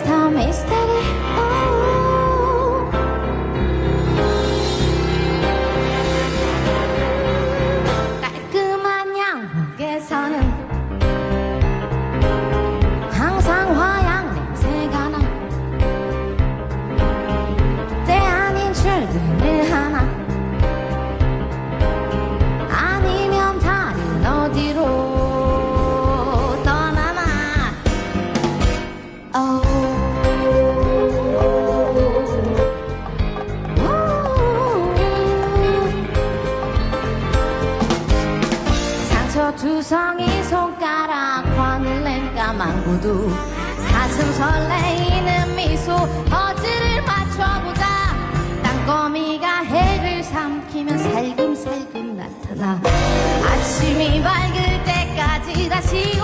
time, it's time. 구성이 손가락 광을 낸 까만 구두. 가슴 설레이는 미소 퍼즐을 맞춰보자. 땅거미가 해를 삼키면 살금살금 나타나. 아침이 밝을 때까지 다시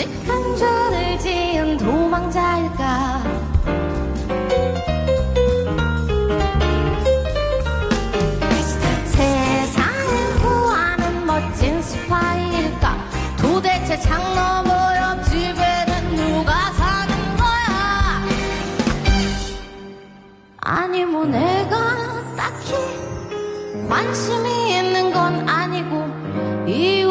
끔찍한 죄를 지은 도망자일까? 세상을 구하는 멋진 스파이일까? 도대체 창너머 옆집에는 누가 사는 거야? 아니 뭐 내가 딱히 관심이 있는 건 아니고 이